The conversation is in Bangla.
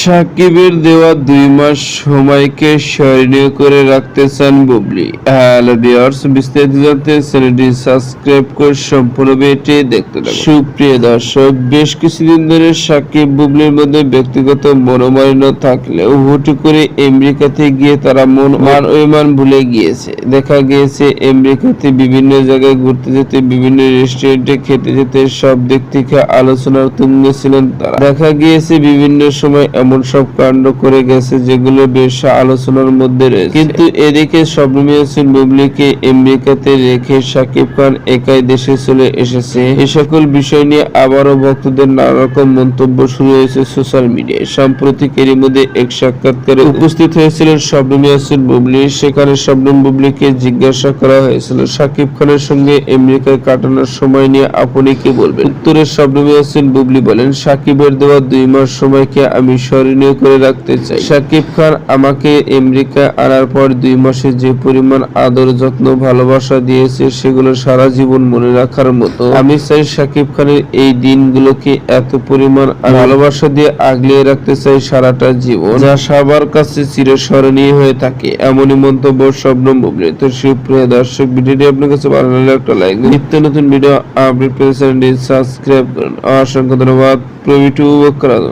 সাকিবের দেওয়া দুই মাস সময়কে স্মরণীয় করে রাখতে চান বুবলি। ভিউয়ার্স বিস্তারিত জানতে চ্যানেলটি সাবস্ক্রাইব করে সম্পূর্ণ ভিডিওটি দেখতে সুপ্রিয় দর্শক, বেশ কিছুদিন ধরে সাকিব বুবলির মধ্যে ব্যক্তিগত মনোমালিন্য থাকলেও হুটু করে আমেরিকাতে গিয়ে তারা মন মান অভিমান ভুলে গিয়েছে। দেখা গিয়েছে আমেরিকাতে বিভিন্ন জায়গায় ঘুরতে যেতে, বিভিন্ন রেস্টুরেন্টে খেতে যেতে সব দিক থেকে আলোচনার তুঙ্গে ছিলেন তারা। দেখা গিয়েছে বিভিন্ন সময় এমন সব কাণ্ড করে গেছে যেগুলো বেশ আলোচনার মধ্যে রয়েছে। কিন্তু এদিকে শবনম ইয়াসিন বুবলিকে আমেরিকাতে রেখে শাকিব খান একাই দেশে চলে এসেছে। এ সকল বিষয় নিয়ে আবারও ভক্তদের নানা রকম মন্তব্য শুরু হয়েছে সোশ্যাল মিডিয়ায়। সাম্প্রতিক এরই মধ্যে এক সাক্ষাৎকারে উপস্থিত হয়েছিলেন শবনম ইয়াসিন বুবলি। সেখানে শবনম বুবলিকে জিজ্ঞাসা করা হয়েছিল, শাকিব খানের সঙ্গে আমেরিকায় কাটানোর সময় নিয়ে আপনি কি বলবেন? উত্তরে শবনম ইয়াসিন বুবলি বলেন সাকিবের দেওয়া দুই মাস সময়কে আমি স্মরণীয় করে রাখতে চাই। শাকিব খান আমাকে আমেরিকা আনার পর দুই মাসে যে পরিমাণ আদর, যত্ন, ভালোবাসা দিয়েছে, সেগুলো সারা জীবন মনে রাখার মতো। আমি চাই শাকিব খানের এই দিনগুলোকে এত পরিমাণ ভালোবাসা দিয়ে আগলিয়ে রাখতে চাই সারাটা জীবন। যা সবার কাছে চিরস্মরণীয় হয়ে থাকে, এমনই মন্তব্য স্বপ্ন বুবলি তো সুপ্রিয় দর্শক, ভিডিওটি আপনার কাছে ভালো লাগলে একটা লাইক নিত্য নতুন ভিডিও আপডেট পেতে সাবস্ক্রাইব করুন। অসংখ্য ধন্যবাদ। প্রভৃতি উপভোগ করা